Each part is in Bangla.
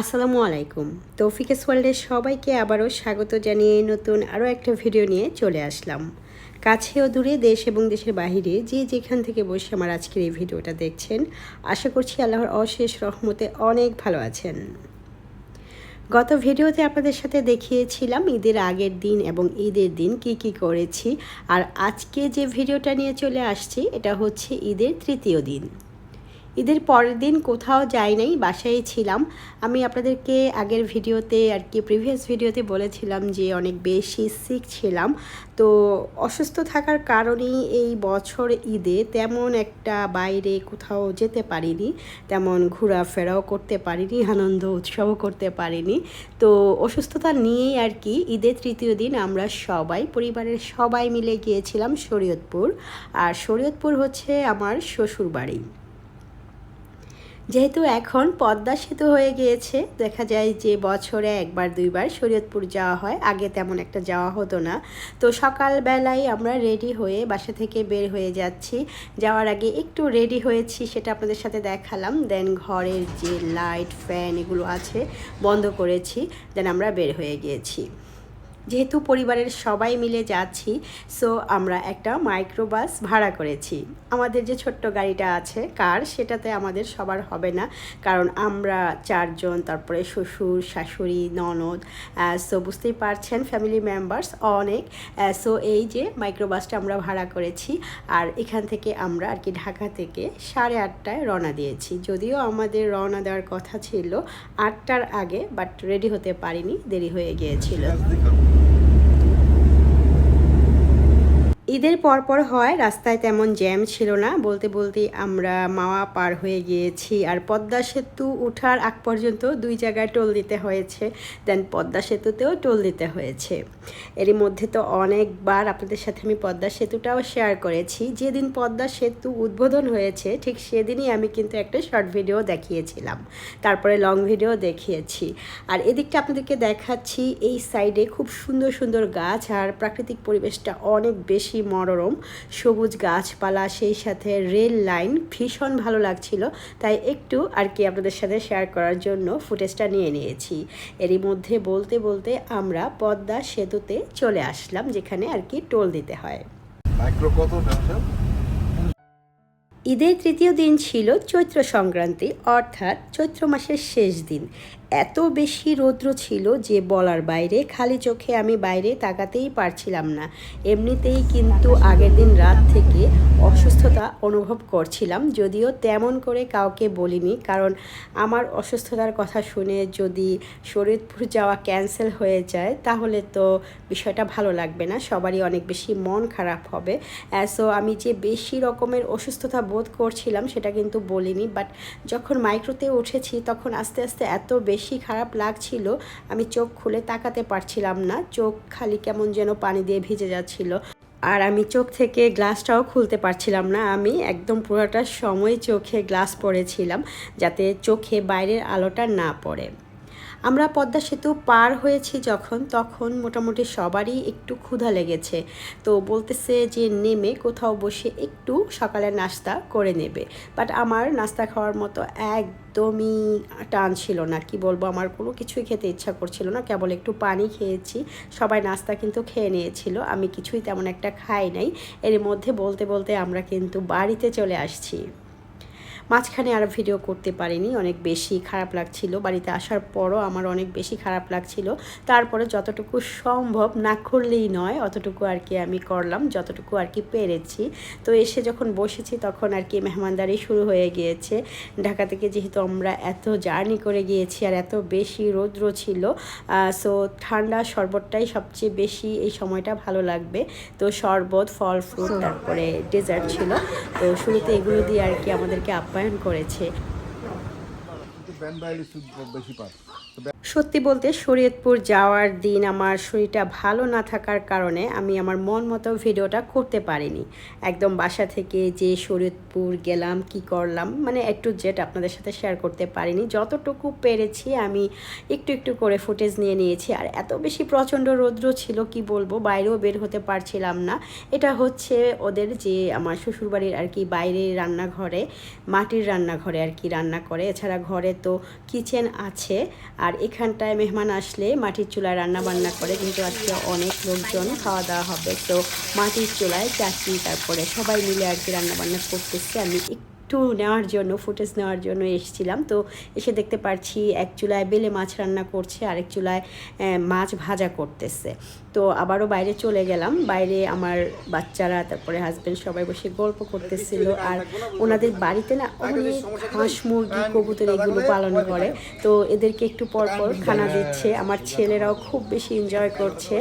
আসসালামু আলাইকুম। তৌফিকেস ওয়ার্ল্ডের সবাইকে আবারও স্বাগত জানিয়ে নতুন আরও একটা ভিডিও নিয়ে চলে আসলাম। কাছে ও দূরে দেশ এবং দেশের বাহিরে যে যেখান থেকে বসে আমার আজকের এই ভিডিওটা দেখছেন, আশা করছি আল্লাহর অশেষ রহমতে অনেক ভালো আছেন। গত ভিডিওতে আপনাদের সাথে দেখিয়েছিলাম ঈদের আগের দিন এবং ঈদের দিন কি কি করেছি। আর আজকে যে ভিডিওটা নিয়ে চলে আসছি, এটা হচ্ছে ঈদের তৃতীয় দিন। ঈদের পরের দিন কোথাও যাই নাই, বাসায় ছিলাম। আমি আপনাদেরকে আগের ভিডিওতে আর কি প্রিভিয়াস ভিডিওতে বলেছিলাম যে অনেক বেশি সিক ছিলাম। তো অসুস্থ থাকার কারণেই এই বছর ঈদে তেমন একটা বাইরে কোথাও যেতে পারিনি, তেমন ঘোরাফেরাও করতে পারিনি, আনন্দ উৎসবও করতে পারিনি। তো অসুস্থতা নিয়েই আর কি ঈদের তৃতীয় দিন আমরা সবাই, পরিবারের সবাই মিলে গিয়েছিলাম শরীয়তপুর। আর শরীয়তপুর হচ্ছে আমার শ্বশুর বাড়ি যেহেতু এখন পদ্মা সেতু হয়ে গিয়েছে, দেখা যায় যে বছরে একবার, দুইবার শরীয়তপুর যাওয়া হয়। আগে তেমন একটা যাওয়া হতো না। তো সকালবেলায় আমরা রেডি হয়ে বাসা থেকে বের হয়ে যাচ্ছি। যাওয়ার আগে একটু রেডি হয়েছি, সেটা আপনাদের সাথে দেখালাম। দেন ঘরের যে লাইট, ফ্যান এগুলো আছে, বন্ধ করেছি। দেন আমরা বের হয়ে গিয়েছি। যেহেতু পরিবারের সবাই মিলে যাচ্ছি সো আমরা একটা মাইক্রোবাস ভাড়া করেছি। আমাদের যে ছোট্ট গাড়িটা আছে, কার, সেটাতে আমাদের সবার হবে না। কারণ আমরা চারজন, তারপরে শ্বশুর, শাশুড়ি, ননদ সো বুঝতেই পারছেন ফ্যামিলি মেম্বার্স অনেক। সো এই যে মাইক্রোবাসটা আমরা ভাড়া করেছি, আর এখান থেকে আমরা আর কি ঢাকা থেকে সাড়ে আটটায় রওনা দিয়েছি। যদিও আমাদের রওনা দেওয়ার কথা ছিল, আটটার আগে বাট রেডি হতে পারিনি, দেরি হয়ে গিয়েছিল। ঈদের পরপর হয়, রাস্তায় তেমন জ্যাম ছিল না। বলতে বলতে আমরা মাওয়া পার হয়ে গিয়েছি আর পদ্মা সেতু উঠার আগ পর্যন্ত দুই জায়গায় টোল দিতে হয়েছে। দেন পদ্মা সেতুতেও টোল দিতে হয়েছে। এরই মধ্যে তো অনেকবার আপনাদের সাথে আমি পদ্মা সেতুটাও শেয়ার করেছি। যেদিন পদ্মা সেতু উদ্বোধন হয়েছে, ঠিক সেদিনই আমি কিন্তু একটা শর্ট ভিডিও দেখিয়েছিলাম। তারপরে লং ভিডিও দেখিয়েছি। আর এদিকটা আপনাদেরকে দেখাচ্ছি, এই সাইডে খুব সুন্দর সুন্দর গাছ আর প্রাকৃতিক পরিবেশটা অনেক বেশি মনোরম সবুজ গাছপালা সেই সাথে রেল লাইন ভীষণ ভালো লাগছিল। তাই একটু আর কি আপনাদের সাথে শেয়ার করার জন্য ফুটেজটা নিয়ে নিয়েছি। এরই মধ্যে বলতে বলতে আমরা পদ্মা সেতুতে চলে আসলাম যেখানে আর কি টোল দিতে হয়। মাইক্রো কত ঈদের তৃতীয় দিন ছিল চৈত্র সংক্রান্তি অর্থাৎ চৈত্র মাসের শেষ দিন। এত বেশি রৌদ্র ছিল যে বলার বাইরে খালি চোখে আমি বাইরে তাকাতেই পারছিলাম না। এমনিতেই কিন্তু আগের দিন রাত থেকে অসুস্থতা অনুভব করছিলাম, যদিও তেমন করে কাউকে বলিনি, কারণ আমার অসুস্থতার কথা শুনে যদি শরীরপুর যাওয়া ক্যান্সেল হয়ে যায়, তাহলে তো বিষয়টা ভালো লাগবে না, সবারই অনেক বেশি মন খারাপ হবে। সো আমি যে বেশি রকমের অসুস্থতা বোধ করছিলাম সেটা কিন্তু বলিনি বাট যখন মাইক্রোতে উঠেছি, তখন আস্তে আস্তে এত বেশি খারাপ লাগছিল, আমি চোখ খুলে তাকাতে পারছিলাম না। চোখ খালি কেমন যেন পানি দিয়ে ভিজে যাচ্ছিল। আর আমি চোখ থেকে গ্লাসটাও খুলতে পারছিলাম না। আমি একদম পুরোটা সময় চোখে গ্লাস পরেছিলাম, যাতে চোখে বাইরের আলোটা না পড়ে। আমরা পদ্মা সেতু পার হয়েছি যখন, তখন মোটামুটি সবারই একটু ক্ষুধা লেগেছে। তো বলতেছে যে নেমে কোথাও বসে একটু সকালের নাস্তা করে নেবে। বাট আমার নাস্তা খাওয়ার মতো একদমই টান ছিল না। কি বলব, আমার কোনো কিছুই খেতে ইচ্ছা করছিল না। কেবল একটু পানি খেয়েছি। সবাই নাস্তা কিন্তু খেয়ে নিয়েছিল। আমি কিছুই তেমন একটা খাই নাই। এর মধ্যে বলতে বলতে আমরা কিন্তু বাড়িতে চলে আসছি। মাঝখানে আর ভিডিও করতে পারিনি, অনেক বেশি খারাপ লাগছিল। বাড়িতে আসার পরও আমার অনেক বেশি খারাপ লাগছিল। তারপরে যতটুকু সম্ভব না করলেই নয়, অতটুকু আর কি আমি করলাম, যতটুকু আর কি পেরেছি। তো এসে যখন বসেছি তখন আর কি মেহমানদারি শুরু হয়ে গিয়েছে। ঢাকা থেকে যেহেতু আমরা এত জার্নি করে গিয়েছি আর এত বেশি রৌদ্র ছিল সো ঠান্ডা শরবতটাই সবচেয়ে বেশি এই সময়টা ভালো লাগবে। তো শরবত, ফল ফ্রুট তারপরে ডেজার্ট ছিল। তো শুরুতে এগুলো দিয়ে আর কি আমাদেরকে আপ্যায়ন করেছে। সত্যি বলতে শরীয়তপুর যাওয়ার দিন আমার শরীরটা ভালো না থাকার কারণে আমি আমার মন মতো ভিডিওটা করতে পারিনি। একদম বাসা থেকে যে শরীয়তপুর গেলাম, কি করলাম মানে একটু জেট আপনাদের সাথে শেয়ার করতে পারিনি। যতটুকু পেরেছি আমি একটু একটু করে ফুটেজ নিয়ে নিয়েছি। আর এত বেশি প্রচণ্ড রৌদ্র ছিল, কি বলব, বাইরেও বের হতে পারছিলাম না। এটা হচ্ছে ওদের যে আমার শ্বশুরবাড়ির আর কি বাইরে রান্নাঘরে, মাটির রান্নাঘরে আর কি রান্না করে। এছাড়া ঘরে তো কিচেন আছে। আর এখানটায় মেহমান আসলে মাটির চুলায় রান্না বান্না করে, কিন্তু আজকে অনেক লোকজন খাওয়া দাওয়া হবে। তো মাটির চুলায় চাচি তারপরে সবাই মিলে আর কি রান্নাবান্না করতেছে। আমি একটু নেওয়ার জন্য ফুটেজ নেওয়ার জন্য এসেছিলাম। তো এসে দেখতে পারছি এক চুলায় বেলে মাছ রান্না করছে, আরেক চুলায় মাছ ভাজা করতেছে। তো আবারও বাইরে চলে গেলাম। বাইরে আমার বাচ্চারা, তারপরে হাজবেন্ড সবাই বসে গল্প করতেছিল। আর ওনাদের বাড়িতে না অনেক হাঁস মুরগি, কবুতর এগুলো পালন করে। তো এদেরকে একটু পর পর খানা দিচ্ছে। আমার ছেলেরাও খুব বেশি এনজয় করছে।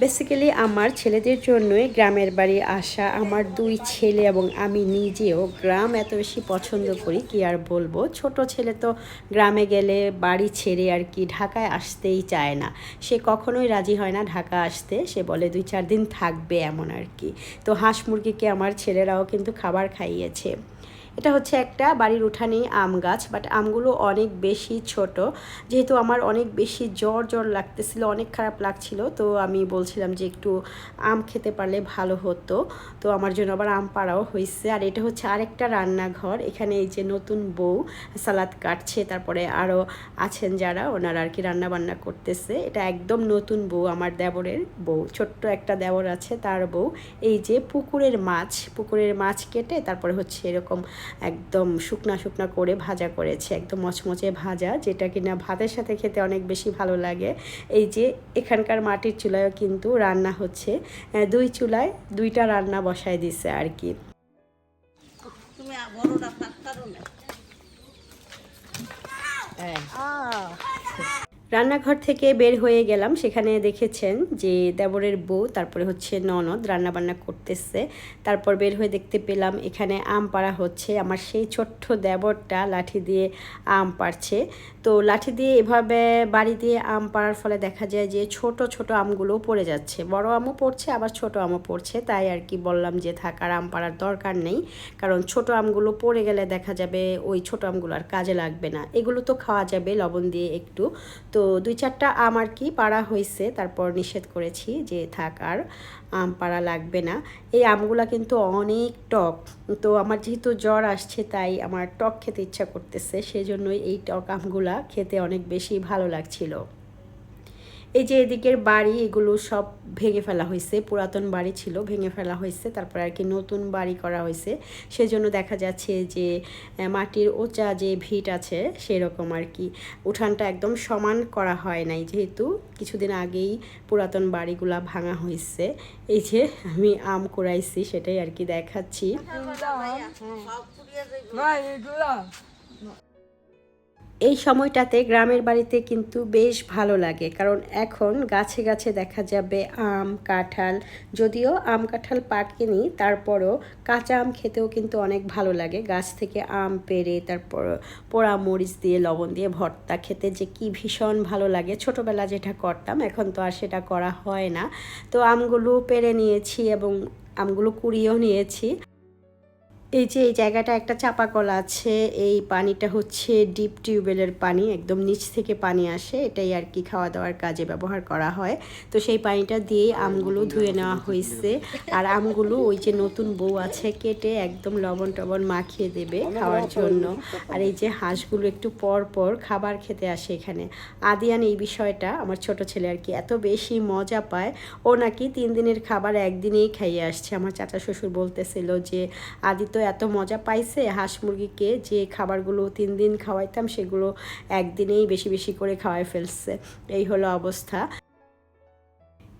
বেসিক্যালি আমার ছেলেদের জন্যই গ্রামের বাড়ি আসা, আমার দুই ছেলে এবং আমি নিজেও গ্রাম এত বেশি পছন্দ করি, কি আর বলব? ছোট ছেলে তো গ্রামে গেলে বাড়ি ছেড়ে আর কি ঢাকায় আসতেই চায় না। সে কখনোই রাজি হয় না ঢাকা আসতে, সে বলে দুই চার দিন থাকবে এমন আর কি। তো হাঁস মুরগিকে আমার ছেলেরাও কিন্তু খাবার খাইয়েছে। এটা হচ্ছে একটা বাড়ির উঠানেই আম গাছ বাট আমগুলো অনেক বেশি ছোট। যেহেতু আমার অনেক বেশি জ্বর জ্বর লাগতেছিল, অনেক খারাপ লাগছিল, তো আমি বলছিলাম যে একটু আম খেতে পারলে ভালো হতো। তো আমার জন্য আবার আম পাড়াও হয়েছে আর এটা হচ্ছে আরেকটা রান্নাঘর। এখানে এই যে নতুন বউ সালাদ কাটছে, তারপরে আরও আছেন যারা, ওনারা আর কি রান্না বান্না করতেছে। এটা একদম নতুন বউ, আমার দেবরের বউ, ছোট্ট একটা দেবর আছে তার বউ। এই যে পুকুরের মাছ পুকুরের মাছ কেটে তারপরে হচ্ছে এরকম একদম শুকনা শুকনা করে ভাজা করেছে একদম মচমচে ভাজা যেটা কিনা ভাতের সাথে খেতে অনেক বেশি ভালো লাগে। এই যে এখানকার মাটির চুলায়ও কিন্তু রান্না হচ্ছে। আহ, দুই চুলায় দুইটা রান্না বসায় দিছে আর কি। তুমি রান্নাঘর থেকে বের হয়ে গেলাম। সেখানে দেখেছেন যে দেবরের বউ, তারপরে হচ্ছে ননদ রান্নাবান্না করতেছে। তারপর বের হয়ে দেখতে পেলাম এখানে আম পাড়া হচ্ছে। আমার সেই ছোট্ট দেবরটা লাঠি দিয়ে আম পাড়ছে। তো লাঠি দিয়ে এভাবে বাড়ি দিয়ে আম পাড়ার ফলে দেখা যায় যে ছোট ছোট আমগুলো পড়ে যাচ্ছে। বড় আমও পড়ছে, আবার ছোট আমও পড়ছে। তাই আর কি বললাম যে থাকার আম পাড়ার দরকার নেই। কারণ ছোট আমগুলো পড়ে গেলে দেখা যাবে ওই ছোট আমগুলো আর কাজে লাগবে না। এগুলো তো খাওয়া যাবে লবণ দিয়ে একটু। তো দুই চারটা আম আর কি পাড়া হয়েছে। তারপর নিষেধ করেছি যে থাক, আর আম পাড়া লাগবে না। এই আমগুলা কিন্তু অনেক টক। তো আমার যেহেতু জ্বর আসছে, তাই আমার টক খেতে ইচ্ছা করতেছে। সেজন্যই এই টক আমগুলা খেতে অনেক বেশি ভালো লাগছিল। এই যে এদিকের বাড়ি এগুলো সব ভেঙে ফেলা হয়েছে। পুরাতন বাড়ি ছিল ভেঙে ফেলা হয়েছে। তারপর আর কি নতুন বাড়ি করা হয়েছে। সেজন্য দেখা যাচ্ছে যে মাটির ওচা যে ভিট আছে সেরকম আর কি। উঠানটা একদম সমান করা হয় নাই যেহেতু। কিছুদিন আগেই পুরাতন বাড়িগুলা ভাঙা হয়েছে। এই যে আমি আম কুড়াইছি সেটাই আর কি দেখাচ্ছি। সব পুড়িয়ে যাইব এই সময়টাতে গ্রামের বাড়িতে কিন্তু বেশ ভালো লাগে। কারণ এখন গাছে গাছে দেখা যাবে আম, কাঁঠাল, যদিও আম, কাঁঠাল পাকেনি, তারপরও কাঁচা আম খেতেও কিন্তু অনেক ভালো লাগে। গাছ থেকে আম পেড়ে তারপর পোড়া মরিচ দিয়ে, লবণ দিয়ে ভর্তা খেতে যে কি ভীষণ ভালো লাগে। ছোটোবেলা যেটা করতাম, এখন তো আর সেটা করা হয় না। তো আমগুলো পেরে নিয়েছি এবং আমগুলো কুড়িয়েও নিয়েছি। এই যে এই জায়গাটা একটা চাপা কল আছে, এই পানিটা হচ্ছে ডিপ টিউবওয়েলের পানি, একদম নিচ থেকে পানি আসে, এটাই আর কি খাওয়া দাওয়ার কাজে ব্যবহার করা হয়। তো সেই পানিটা দিয়ে আমগুলো ধুয়ে নেওয়া হয়েছে। আর আমগুলো ওই যে নতুন বউ আছে কেটে একদম লবণ টবণ মাখিয়ে দেবে খাওয়ার জন্য। আর এই যে হাঁসগুলো একটু পর পর খাবার খেতে আসে এখানে। আদিয়ান এই বিষয়টা, আমার ছোট ছেলে আর কি, এত বেশি মজা পায়। ও নাকি তিন দিনের খাবার একদিনেই খাইয়ে আসছে। আমার চাচা শ্বশুর বলতেছিল যে, আদি তো এত মজা পাইছে, হাঁস মুরগিকে যে খাবারগুলো তিন দিন খাওয়াইতাম সেগুলো একদিনেই বেশি বেশি করে খাওয়াই ফেলছে। এই হলো অবস্থা।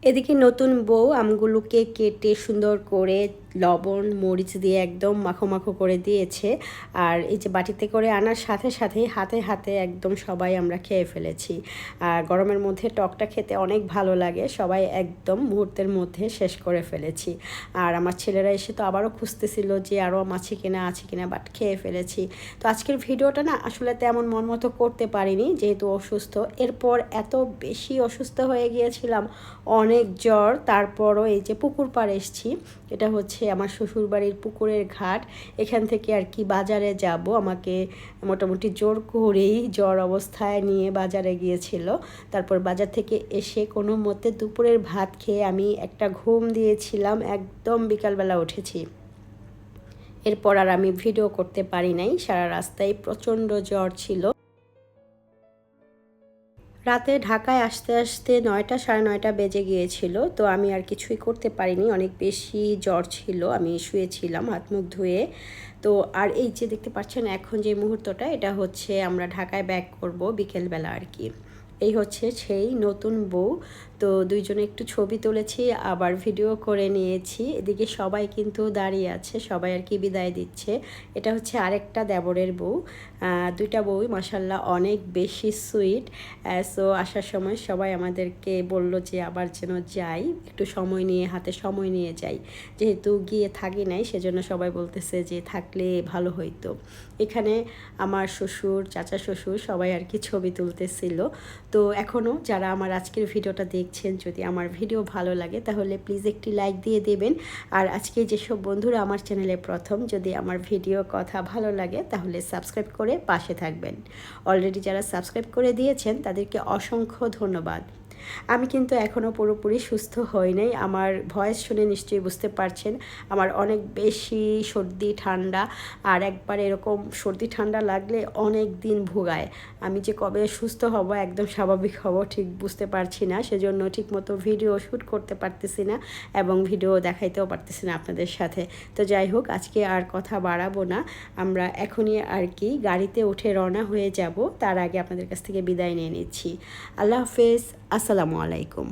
এদিকে নতুন বউ আমগুলোকে কেটে সুন্দর করে লবণ, মরিচ দিয়ে একদম মাখো মাখো করে দিয়েছে। আর এই যে বাটিতে করে আনার সাথে সাথে হাতে হাতে একদম সবাই আমরা খেয়ে ফেলেছি। আর গরমের মধ্যে টকটা খেতে অনেক ভালো লাগে, সবাই একদম মুহূর্তের মধ্যে শেষ করে ফেলেছি। আর আমার ছেলেরা এসে তো আবারও খুঁজতেছিল যে আরও আছে কিনা আছে কিনা বাট খেয়ে ফেলেছি। তো আজকের ভিডিওটা না আসলে তেমন মন মতো করতে পারিনি, যেহেতু অসুস্থ। এরপর এত বেশি অসুস্থ হয়ে গিয়েছিলাম, অনেক জ্বর, তারপরও এই যে পুকুর পাড়ে এসছি, এটা হচ্ছে আমার শ্বশুরবাড়ির পুকুরের ঘাট। এখান থেকে আর কি বাজারে যাব। আমাকে মোটামুটি জোর করেই জ্বর অবস্থায় নিয়ে বাজারে গিয়েছিল। তারপর বাজার থেকে এসে কোনো মতে দুপুরের ভাত খেয়ে আমি একটা ঘুম দিয়েছিলাম। একদম বিকালবেলা উঠেছি। এরপর আর আমি ভিডিও করতে পারি নাই। সারা রাস্তায় প্রচণ্ড জ্বর ছিল। রাতে ঢাকায় আসতে আসতে নয়টা, সাড়ে নয়টা বেজে গিয়েছিল, তো আমি আর কিছুই করতে পারিনি। অনেক বেশি জ্বর ছিল, আমি শুয়েছিলাম হাত মুখ ধুয়ে। তো আর এই যে দেখতে পাচ্ছেন, এখন যে মুহূর্তটা, এটা হচ্ছে আমরা ঢাকায় ব্যাক করব বিকেলবেলা আর কি। এই হচ্ছে সেই নতুন বউ তো দুইজনে একটু ছবি তুলেছি, আবার ভিডিও করে নিয়েছি। এদিকে সবাই কিন্তু দাঁড়িয়ে আছে, সবাই আর কি বিদায় দিচ্ছে। এটা হচ্ছে আরেকটা দেবরের বউ। দুইটা বউই মাসাল্লাহ অনেক বেশি সুইট সো আসার সময় সবাই আমাদেরকে বলল যে আবার যেন যাই, একটু সময় নিয়ে, হাতে সময় নিয়ে যাই। যেহেতু গিয়ে থাকি নাই, সেজন্য সবাই বলতেছে যে থাকলে ভালো হইতো। এখানে আমার শ্বশুর, চাচা শ্বশুর সবাই আর কি ছবি তুলতেছিল। তো এখনও যারা আমার আজকের ভিডিওটা দেখছেন, যদি আমার ভিডিও ভালো লাগে, তাহলে প্লিজ একটি লাইক দিয়ে দেবেন। আর আজকে যেসব বন্ধুরা আমার চ্যানেলে প্রথম, যদি আমার ভিডিও কথা ভালো লাগে, তাহলে সাবস্ক্রাইব করে পাশে থাকবেন। অলরেডি যারা সাবস্ক্রাইব করে দিয়েছেন, তাদেরকে অসংখ্য ধন্যবাদ। আমি কিন্তু এখনও পুরোপুরি সুস্থ হই নাই। আমার ভয়েস শুনে নিশ্চয়ই বুঝতে পারছেন, আমার অনেক বেশি সর্দি, ঠান্ডা, আর একবার এরকম সর্দি, ঠান্ডা লাগলে অনেক দিন ভোগায়। আমি যে কবে সুস্থ হব, একদম স্বাভাবিক হব, ঠিক বুঝতে পারছি না। সেজন্য ঠিক মতো ভিডিও শ্যুট করতে পারতেছি না এবং ভিডিও দেখাইতেও পারতেছি না আপনাদের সাথে। তো যাই হোক, আজকে আর কথা বাড়াবো না। আমরা এখনই আর কি গাড়িতে উঠে রওনা হয়ে যাব। তার আগে আপনাদের কাছ থেকে বিদায় নিয়ে নিচ্ছি। আল্লাহ হাফেজ। আসসালামু আলাইকুম।